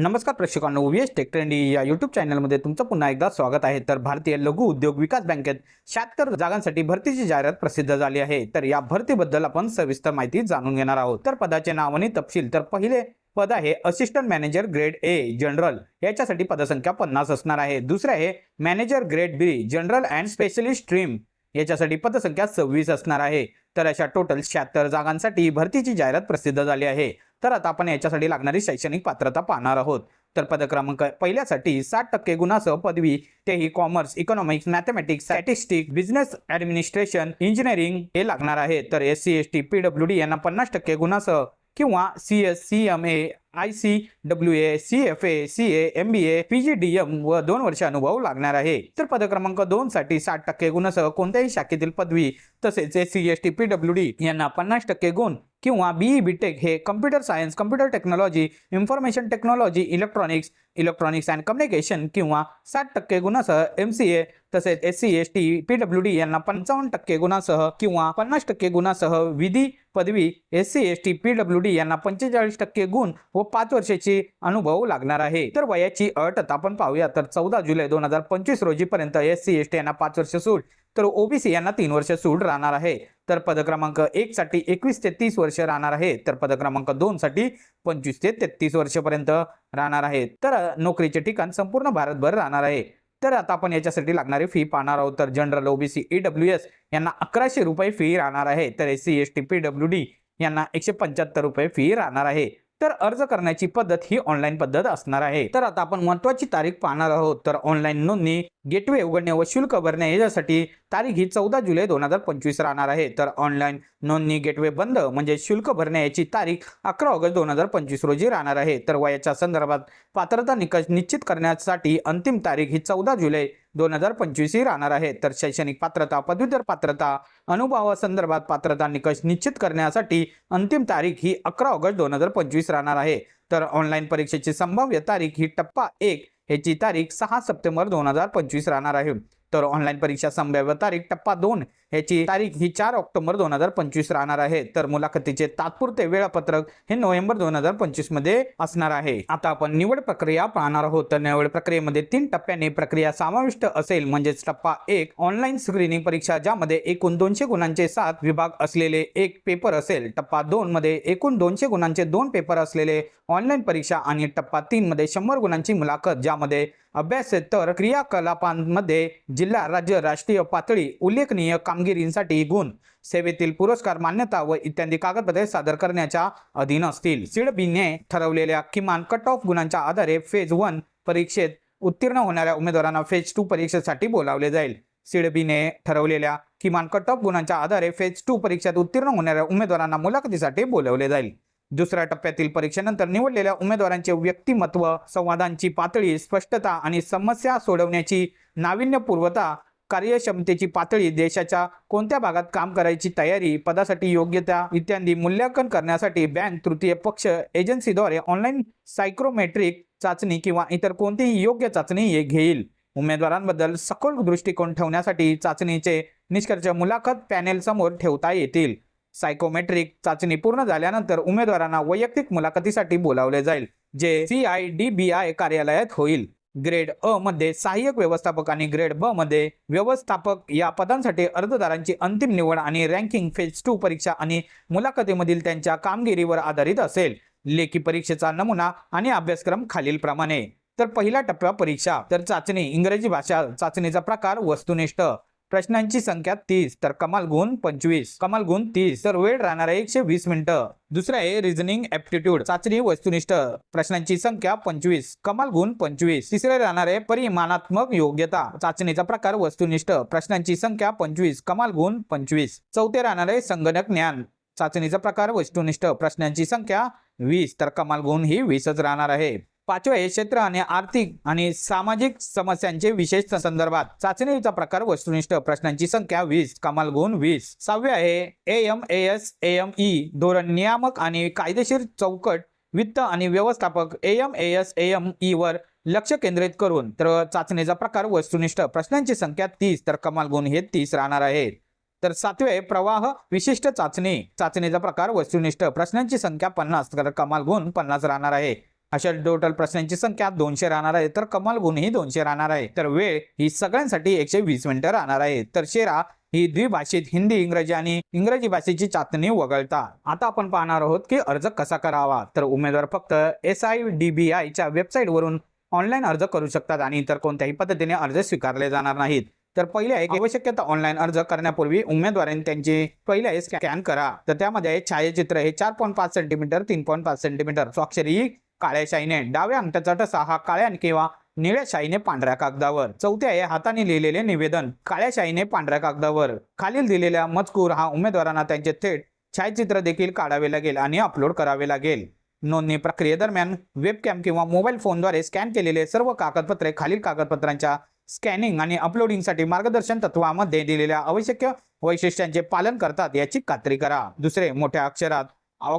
नमस्कार प्रेक्षकांनो OVS tech trendy या युट्यूब चॅनलमध्ये तुमचं पुन्हा एकदा स्वागत आहे. तर भारतीय लघु उद्योग विकास बँकेत शहात्तर जागांसाठी भरतीची जाहिरात प्रसिद्ध झाली आहे. तर या भरतीबद्दल आपण सविस्तर माहिती जाणून घेणार आहोत. तर पदाचे नाव आणि तपशील तर पहिले पद आहे assistant manager grade A general याच्यासाठी पदसंख्या पन्नास असणार आहे. दुसरे आहे manager grade B general and specialist stream याच्यासाठी पदसंख्या सव्वीस असणार आहे. तर अशा टोटल शहात्तर जागांसाठी भरतीची जाहिरात प्रसिद्ध झाली आहे. तर आता आपण याच्यासाठी लागणारी शैक्षणिक पात्रता पाहणार आहोत. तर पदक्रमांक पहिल्यासाठी साठ टक्के गुणासह पदवी तेही commerce economics mathematics statistic business administration engineering हे लागणार आहे. तर S C S T P W D यांना पन्नास टक्के गुणासह किंवा C S C M A I C W A C F A C A M B A P G D M व दोन वर्ष अनुभव लागणार आहे. तर पद क्रमांक दोन साठी साठ टक्के गुणासह कोणत्याही शाखेतील पदवी तसेच S C S T P W D यांना पन्नास टक्के गुण किंवा बीई बी टेक हे computer science computer technology information technology electronics electronics and communication किंवा साठ टक्के गुणासह एम सी ए तसेच S C S T P W D यांना पंचावन्न टक्के गुणासह किंवा पन्नास टक्के गुणासह विधी पदवी S C S T P W D यांना पंचेचाळीस टक्के गुण व पाच वर्षाची अनुभव लागणार आहे. तर वयाची अट आता आपण पाहूया. तर चौदा जुलै दोन हजार पंचवीस रोजीपर्यंत एस सी एस टी यांना पाच वर्ष सूट तर ओबीसी यांना तीन वर्ष सूट राहणार आहे. तर पदक्रमांक एक साठी एकवीस ते तीस वर्ष राहणार आहे. तर पदक्रमांक दोन साठी पंचवीस ते तेहतीस वर्षपर्यंत राहणार आहे. तर नोकरीचे ठिकाण संपूर्ण भारतभर राहणार आहे. तर आता आपण याच्यासाठी लागणारी फी पाहणार आहोत. तर जनरल ओबीसी ईडब्ल्यू एस यांना अकराशे रुपये फी राहणार आहे. तर S C S T P W D यांना एकशे पंच्याहत्तर रुपये फी राहणार आहे. तर अर्ज करण्याची पद्धत ही ऑनलाईन पद्धत असणार आहे. तर आता आपण महत्वाची तारीख पाहणार आहोत. तर ऑनलाईन नोंदणी गेटवे उघडणे व शुल्क भरणे याच्यासाठी तारीख ही चौदा जुलै दोन हजार पंचवीस राहणार आहे. तर ऑनलाईन नोंदणी गेटवे बंद म्हणजे शुल्क भरणे याची तारीख अकरा ऑगस्ट दोन हजार पंचवीस रोजी राहणार आहे. तर वयाच्या संदर्भात पात्रता निकष निश्चित करण्यासाठी अंतिम तारीख ही चौदा जुलै दोन हजार पंचवीस ही राहणार आहे. तर शैक्षणिक पात्रता पदवीधर पात्रता अनुभवासंदर्भात पात्रता निकष निश्चित करण्यासाठी अंतिम तारीख ही अकरा ऑगस्ट दोन हजार पंचवीस राहणार आहे. तर ऑनलाईन परीक्षेची संभाव्य तारीख ही टप्पा एक ह्याची तारीख सहा सप्टेंबर दोन हजार पंचवीस राहणार आहे. तर ऑनलाईन परीक्षा संभाव्य तारीख टप्पा दोन ह्याची तारीख ही चार ऑक्टोबर दोन हजार पंचवीस राहणार आहे. तर मुलाखतीचे तात्पुरते वेळापत्रक हे नोव्हेंबर दोन हजार पंचवीसमध्ये असणार आहे. आता आपण निवड प्रक्रिया पाहणार आहोत. तर निवड प्रक्रियेमध्ये तीन टप्प्याने प्रक्रिया समाविष्ट असेल. म्हणजेच टप्पा एक ऑनलाईन स्क्रीनिंग परीक्षा ज्यामध्ये एकूण दोनशे गुणांचे सात विभाग असलेले एक पेपर असेल. टप्पा दोन मध्ये एकूण दोनशे गुणांचे दोन पेपर असलेले ऑनलाईन परीक्षा आणि टप्पा तीन मध्ये शंभर गुणांची मुलाखत ज्यामध्ये अभ्यासेतर क्रियाकलापांमध्ये जिल्हा राज्य राष्ट्रीय पातळी उल्लेखनीय कामगिरींसाठी गुण. सेवेतील पुरस्कार मान्यता व इत्यादी कागदपत्रे सादर करण्याच्या अधीन असतील. सिडबीने ठरवलेल्या किमान कट ऑफ गुणांच्या आधारे फेज वन परीक्षेत उत्तीर्ण होणाऱ्या उमेदवारांना फेज टू परीक्षेसाठी बोलावले जाईल. सिडबीने ठरवलेल्या किमान कट ऑफ गुणांच्या आधारे फेज टू परीक्षेत उत्तीर्ण होणाऱ्या उमेदवारांना मुलाखतीसाठी बोलावले जाईल. दुसऱ्या टप्प्यातील परीक्षेनंतर निवडलेल्या उमेदवारांचे व्यक्तिमत्व संवादांची पातळी स्पष्टता आणि समस्या सोडवण्याची नाविन्यपूर्वता कार्यक्षमतेची पातळी देशाच्या कोणत्या भागात काम करायची तयारी पदासाठी योग्यता इत्यादी मूल्यांकन करण्यासाठी बँक तृतीय पक्ष एजन्सीद्वारे ऑनलाईन सायक्रोमेट्रिक चाचणी किंवा इतर कोणतीही योग्य चाचणी हे घेईल. उमेदवारांबद्दल सखोल दृष्टिकोन ठेवण्यासाठी चाचणीचे निष्कर्ष मुलाखत पॅनेल समोर ठेवता येतील. सायकोमेट्रिक चाचणी पूर्ण झाल्यानंतर उमेदवारांना वैयक्तिक मुलाखतीसाठी बोलावले जाईल जे C I D B I कार्यालयात होईल. ग्रेड अ मध्ये सहाय्यक व्यवस्थापक आणि ग्रेड ब मध्ये व्यवस्थापक या पदांसाठी अर्जदारांची अंतिम निवड आणि रँकिंग फेज टू परीक्षा आणि मुलाखतीमधील त्यांच्या कामगिरीवर आधारित असेल. लेखी परीक्षेचा नमुना आणि अभ्यासक्रम खालीलप्रमाणे. तर पहिला टप्पा परीक्षा. तर चाचणी. इंग्रजी भाषा चाचणीचा प्रकार वस्तुनिष्ठ. प्रश्नांची संख्या तीस तर कमाल गुण पंचवीस. कमाल गुण तीस. तर वेळ राहणार आहे एकशे वीस मिनिटं. दुसरं आहे रिझनिंग ऍप्टिट्यूड चाचणी वस्तुनिष्ठ. प्रश्नांची संख्या पंचवीस कमाल गुण पंचवीस. तिसरे राहणार आहे परिमाणात्मक योग्यता चाचणीचा प्रकार वस्तुनिष्ठ. प्रश्नांची संख्या पंचवीस कमाल गुण पंचवीस. चौथे राहणार आहे संगणक ज्ञान चाचणीचा प्रकार वस्तुनिष्ठ. प्रश्नांची संख्या वीस तर कमाल गुण ही वीसच राहणार आहे. पाचवे क्षेत्र आणि आर्थिक आणि सामाजिक समस्यांचे विशेष संदर्भात. चाचणीचा प्रकार वस्तुनिष्ठ प्रश्नांची संख्या वीस कमाल गुण वीस. सहावे आहे A M A S A M E धोरण नियामक आणि कायदेशीर चौकट वित्त आणि व्यवस्थापक. A M A S A M E वर लक्ष केंद्रित करून. तर चाचणीचा प्रकार वस्तुनिष्ठ प्रश्नांची संख्या तीस. तर कमाल गुण हे तीस राहणार आहेत. तर सातवे प्रवाह विशिष्ट चाचणी. चाचणीचा प्रकार वस्तुनिष्ठ प्रश्नांची संख्या पन्नास. तर कमाल गुण पन्नास राहणार आहे. अशा टोटल प्रश्नांची संख्या दोनशे राहणार आहे. तर कमाल गुणही दोनशे राहणार आहे. तर वेळ ही सगळ्यांसाठी एकशे वीस मिनिटं राहणार आहे. तर शेरा ही द्विभाषित हिंदी इंग्रजी आणि इंग्रजी भाषेची चाचणी वगळता. आता आपण पाहणार आहोत की अर्ज कसा करावा. तर उमेदवार फक्त एस आय डी बी आयच्या वेबसाईटवरून ऑनलाईन अर्ज करू शकतात आणि इतर कोणत्याही पद्धतीने अर्ज स्वीकारले जाणार नाहीत. तर पहिले आहे आवश्यकता ऑनलाईन अर्ज करण्यापूर्वी उमेदवारांनी त्यांचे पहिले आहे स्कॅन करा. तर त्यामध्ये आहे छायाचित्र हे चार पॉईंट पाच सेंटीमीटर तीन पॉईंट पाच सेंटीमीटर स्वाक्षरी काळ्या शाईने डाव्या अंगठ्याचा ठसा हा काळ्या किंवा निळ्या शाईने पांढऱ्या कागदावर. चौथे आहे हाताने लिहिलेले निवेदन काळ्या शाईने पांढऱ्या कागदावर. खालील दिलेल्या मजकूर हा उमेदवारांना त्यांचे थेट छायाचित्र देखील काढावे लागेल आणि अपलोड करावे लागेल. नोंदणी प्रक्रियेदरम्यान वेबकॅम किंवा मोबाईल फोनद्वारे स्कॅन केलेले सर्व कागदपत्रे खालील कागदपत्रांच्या स्कॅनिंग आणि अपलोडिंगसाठी मार्गदर्शन तत्वामध्ये दिलेल्या आवश्यक वैशिष्ट्यांचे पालन करतात याची खात्री करा. दुसरे मोठ्या अक्षरात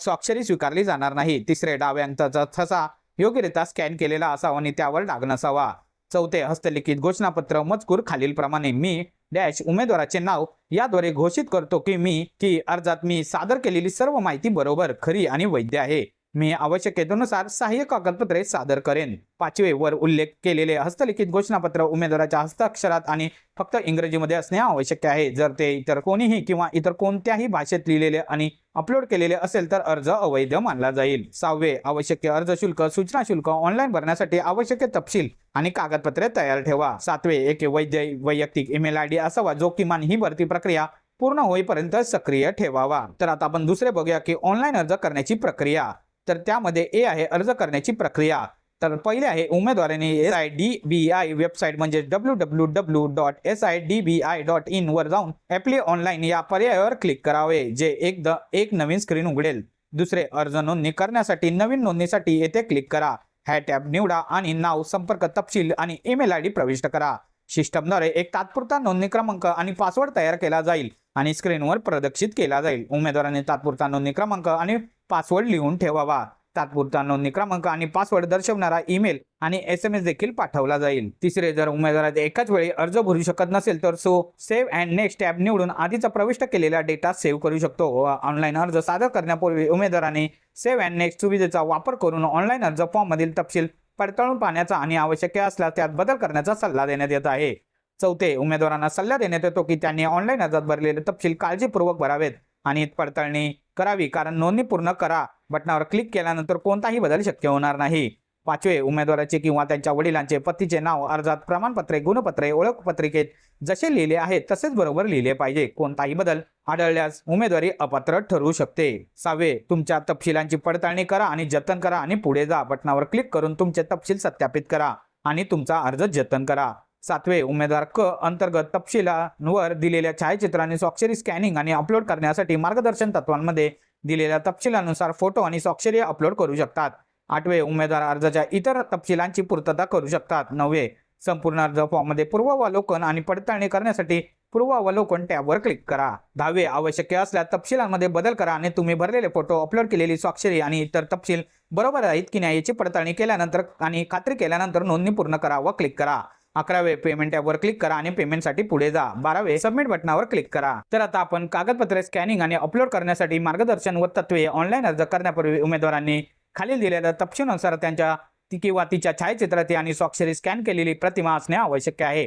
स्वाक्षरी स्वीकारली जाणार नाही. तिसरे डाव्या अंकाचा ठसा योग्यरित्या स्कॅन केलेला असावा आणि त्यावर डाग नसावा. चौथे हस्तलिखित घोषणापत्र मजकूर खालीलप्रमाणे. मी डॅश उमेदवाराचे नाव याद्वारे घोषित करतो की मी की अर्जात मी सादर केलेली सर्व माहिती बरोबर खरी आणि वैध आहे. मी आवश्यकतेनुसार सहाय्य कागदपत्रे सादर करेन. पाचवे वर उल्लेख केलेले हस्तलिखित घोषणापत्र उमेदवाराच्या हस्ताक्षरात आणि फक्त इंग्रजीमध्ये असणे आवश्यक आहे. जर ते इतर कोणीही किंवा इतर कोणत्याही भाषेत लिहिलेले आणि अपलोड केलेले असेल तर अर्ज अवैध मानला जाईल. सहावे आवश्यक अर्ज शुल्क सूचना शुल्क ऑनलाईन भरण्यासाठी आवश्यक तपशील आणि कागदपत्रे तयार ठेवा. सातवे एक वैध वैयक्तिक ईमेल आय डी असावा जो किमान ही भरती प्रक्रिया पूर्ण होईपर्यंत सक्रिय ठेवावा. तर आता आपण दुसरे बघूया की ऑनलाईन अर्ज करण्याची प्रक्रिया. तर त्यामध्ये ए आहे अर्ज करण्याची प्रक्रिया. तर पहिले आहे उमेदवाराने S I D B I website म्हणजे W W W dot S I D B I dot in वर जाऊन ॲप्ली ऑनलाईन या पर्यायावर क्लिक करावे जे एक द एक नवीन स्क्रीन उघडेल. दुसरे अर्ज नोंदणी करण्यासाठी नवीन नोंदणीसाठी येथे क्लिक करा. हॅ टॅब निवडा आणि नाव संपर्क तपशील आणि ईमेल आय डी प्रविष्ट करा. सिस्टमद्वारे एक तात्पुरता नोंदणी क्रमांक आणि पासवर्ड तयार केला जाईल आणि स्क्रीनवर प्रदर्शित केला जाईल. उमेदवाराने तात्पुरता नोंदणी क्रमांक आणि पासवर्ड लिहून ठेवावा. तात्पुरता नोंदणी क्रमांक आणि पासवर्ड दर्शवणारा ईमेल आणि एस एम एस देखील पाठवला जाईल. तिसरे जर उमेदवार एकाच वेळी अर्ज भरू शकत नसेल तर so save and next tab निवडून आधीचा प्रविष्ट केलेला डेटा सेव्ह करू शकतो. ऑनलाईन अर्ज सादर करण्यापूर्वी उमेदवाराने सेव्ह अँड नेक्स्ट सुविधेचा वापर करून ऑनलाईन अर्ज फॉर्ममधील तपशील पडताळून पाहण्याचा आणि आवश्यक असल्यास त्यात बदल करण्याचा सल्ला देण्यात येत आहे. चौथे उमेदवारांना सल्ला देण्यात येतो की त्यांनी ऑनलाईन अर्जात भरलेले तपशील काळजीपूर्वक भरावेत. आणि पडताळणी करावी. कारण नोंदणी पूर्ण करा बटनावर क्लिक केल्यानंतर कोणताही बदल शक्य होणार नाही. पाचवे उमेदवाराचे किंवा त्यांच्या वडिलांचे पतीचे नाव अर्जात प्रमाणपत्रे गुणपत्रे ओळखपत्रिकेत जसे लिहिले आहेत तसेच बरोबर लिहिले पाहिजे. कोणताही बदल आढळल्यास उमेदवारी अपात्र ठरू शकते. सहावे तुमच्या तपशिलांची पडताळणी करा आणि जतन करा आणि पुढे जा. बटनावर क्लिक करून तुमचे तपशील सत्यापित करा आणि तुमचा अर्ज जतन करा. सातवे उमेदवार क अंतर्गत तपशिलांवर दिलेल्या छायाचित्रांनी स्वाक्षरी स्कॅनिंग आणि अपलोड करण्यासाठी मार्गदर्शन तत्वांमध्ये दिलेल्या तपशिलानुसार फोटो आणि स्वाक्षरी अपलोड करू शकतात. आठवे उमेदवार अर्जाच्या इतर तपशिलांची पूर्तता करू शकतात. नववे संपूर्ण अर्ज फॉर्ममध्ये पूर्वावलोकन आणि पडताळणी करण्यासाठी पूर्वावलोकन टॅबवर क्लिक करा. दहावे आवश्यक असल्यास तपशिलांमध्ये बदल करा आणि तुम्ही भरलेले फोटो अपलोड केलेली स्वाक्षरी आणि इतर तपशील बरोबर आहेत की नाही याची पडताळणी केल्यानंतर आणि खात्री केल्यानंतर नोंदणी पूर्ण करा व क्लिक करा. अकरावे पेमेंट टॅबवर क्लिक करा आणि पेमेंटसाठी पुढे जा. बारावे सबमिट बटनावर क्लिक करा. तर आता आपण कागदपत्रे स्कॅनिंग आणि अपलोड करण्यासाठी मार्गदर्शन व तत्वे ऑनलाईन अर्ज करण्यापूर्वी उमेदवारांनी खालील दिलेल्या तपशीलानुसार त्यांच्या ती किंवा तिच्या छायाचित्राची आणि स्वाक्षरी स्कॅन केलेली प्रतिमा असणे आवश्यक आहे.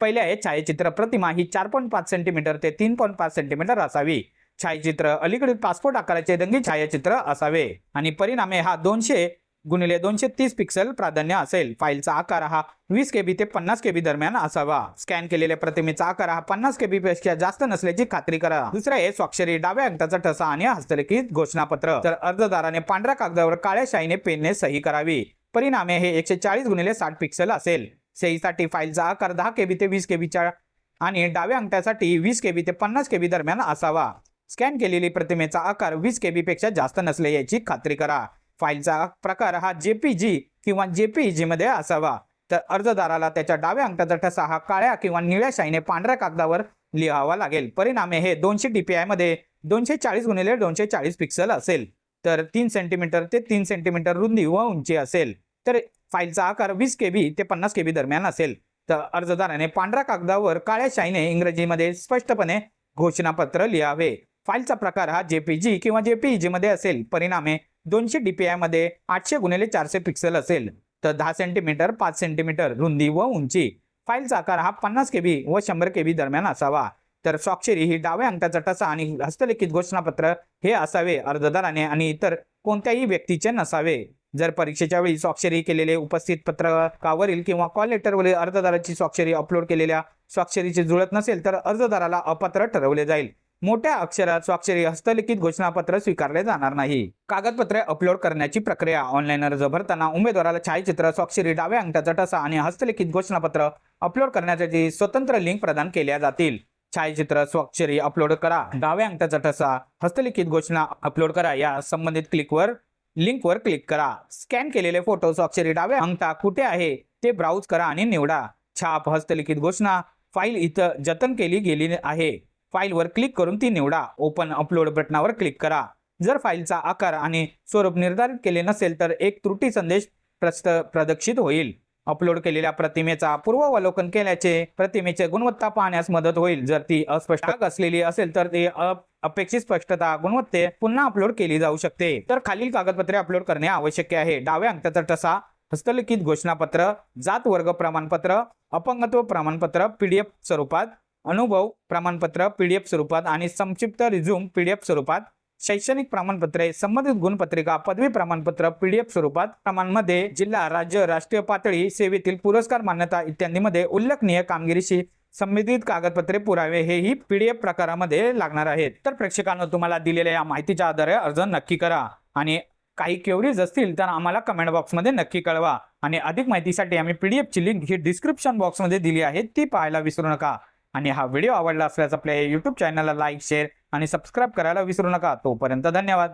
पहिले आहे छायाचित्र प्रतिमा ही चार पॉईंट पाच सेंटीमीटर ते तीन पॉईंट पाच सेंटीमीटर असावी. छायाचित्र अलीकडील पासपोर्ट आकाराचे रंगी छायाचित्र असावे. आणि परिणामे हा दोनशे गुणिले दोनशे तीस पिक्सल प्राधान्य असेल. फाईलचा आकार हा वीस के बी ते पन्नास केबी दरम्यान असावा. स्कॅन केलेल्या प्रतिमेचा आकार हा पन्नास केबी पेक्षा जास्त नसल्याची खात्री करा. दुसरं आहे स्वाक्षरी डाव्या अंकाचा ठसा आणि हस्तलिखित घोषणापत्र. तर अर्जदाराने पांढऱ्या कागदावर काळ्या शाईने पेनने सही करावी. परिणामे हे एकशे चाळीस गुणिले साठ पिक्सल असेल. सहीसाठी फाईलचा आकार दहा के बी ते वीस के बीच्या आणि डाव्या अंगठ्यासाठी वीस के बी ते पन्नास के बी दरम्यान असावा. स्कॅन केलेली प्रतिमेचा आकार वीस केबी पेक्षा जास्त नसले याची खात्री करा. फाईलचा प्रकार हा जेपीजी किंवा जेपीईजी मध्ये असावा. तर अर्जदाराला त्याच्या डाव्या अंगठाचा ठसा हा काळ्या किंवा निळ्या शाईने पांढऱ्या कागदावर लिहावा लागेल. परिणामे हे दोनशे डीपीआयमध्ये दोनशे चाळीस गुणिले दोनशे चाळीस पिक्सल असेल. तर तीन सेंटीमीटर ते तीन सेंटीमीटर रुंदी व उंची असेल. तर फाईलचा आकार वीस के बी ते पन्नास के बी दरम्यान असेल. तर अर्जदाराने पांढऱ्या कागदावर काळ्या शाईने इंग्रजीमध्ये स्पष्टपणे घोषणापत्र लिहावे. फाईलचा प्रकार हा जेपीजी किंवा जेपीईजी मध्ये असेल. परिणामे दोनशे डीपीआयमध्ये आठशे गुणिले चारशे पिक्सेल असेल. तर दहा सेंटीमीटर पाच सेंटीमीटर रुंदी व उंची. फाईलचा आकार हा पन्नास के बी व शंभर के बी दरम्यान असावा. तर स्वाक्षरी ही डाव्या अंगठाचा टसा आणि हस्तलिखित घोषणापत्र हे असावे अर्जदाराने आणि इतर कोणत्याही व्यक्तीचे नसावे. जर परीक्षेच्या वेळी स्वाक्षरी केलेले उपस्थित पत्रकावरील किंवा कॉल लेटरवरील अर्जदाराची स्वाक्षरी अपलोड केलेल्या स्वाक्षरीची जुळत नसेल तर अर्जदाराला अपात्र ठरवले जाईल. मोठ्या अक्षरात स्वाक्षरी हस्तलिखित घोषणापत्र स्वीकारले जाणार नाही. कागदपत्रे अपलोड करण्याची प्रक्रिया ऑनलाईन अर्ज भरताना उमेदवाराला छायाचित्र स्वाक्षरी डाव्या अंगठाचा ठसा आणि हस्तलिखित घोषणापत्र अपलोड करण्यासाठी स्वतंत्र लिंक प्रदान केल्या जातील. छायाचित्र स्वाक्षरी अपलोड करा. डाव्या अंगठाचा ठसा हस्तलिखित घोषणा अपलोड करा. या संबंधित क्लिकवर लिंकवर क्लिक करा. स्कॅन केलेले फोटो स्वाक्षरी डाव्या अंगठा कुठे आहे ते ब्राउज करा आणि निवडा. छाप हस्तलिखित घोषणा फाईल इथं जतन केली गेली आहे. फाईलवर क्लिक करून ती निवडा. ओपन अपलोड बटनावर क्लिक करा. जर फाईलचा आकार आणि स्वरूप निर्धारित केले नसेल तर एक त्रुटी संदेश प्रस्त प्रदर्शित होईल. अपलोड केलेल्या प्रतिमेचा पूर्वावलोकन केल्याचे प्रतिमेचे गुणवत्ता पाहण्यास मदत होईल. जर ती अस्पष्ट असलेली असेल तर ती अपेक्षित स्पष्टता गुणवत्ते पुन्हा अपलोड केली जाऊ शकते. तर खालील कागदपत्रे अपलोड करणे आवश्यक आहे. डाव्या अंगठाचा ठसा हस्तलिखित घोषणापत्र जात वर्ग प्रमाणपत्र अपंगत्व प्रमाणपत्र पीडीएफ स्वरूपात अनुभव प्रमाणपत्र पी डी एफ स्वरूपात आणि संक्षिप्त रिझ्यूम पी डी एफ स्वरूपात. शैक्षणिक प्रमाणपत्रे संबंधित गुणपत्रिका पदवी प्रमाणपत्र पीडीएफ स्वरूपात. प्रमाणमध्ये जिल्हा राज्य राष्ट्रीय पातळी सेवेतील पुरस्कार मान्यता इत्यादीमध्ये उल्लेखनीय कामगिरीशी संबंधित कागदपत्रे पुरावे हेही पीडीएफ प्रकारामध्ये लागणार आहेत. तर प्रेक्षकांना तुम्हाला दिलेल्या या माहितीच्या आधारे अर्ज नक्की करा आणि काही क्वेरीज असतील तर आम्हाला कमेंट बॉक्समध्ये नक्की कळवा आणि अधिक माहितीसाठी आम्ही पीडीएफची लिंक ही डिस्क्रिप्शन बॉक्समध्ये दिली आहे ती पाहायला विसरू नका. आणि हा व्हिडिओ आवडला असल्यास आपल्या यूट्यूब चॅनलला लाईक शेअर आणि सबस्क्राईब करायला विसरू नका. तोपर्यंत धन्यवाद.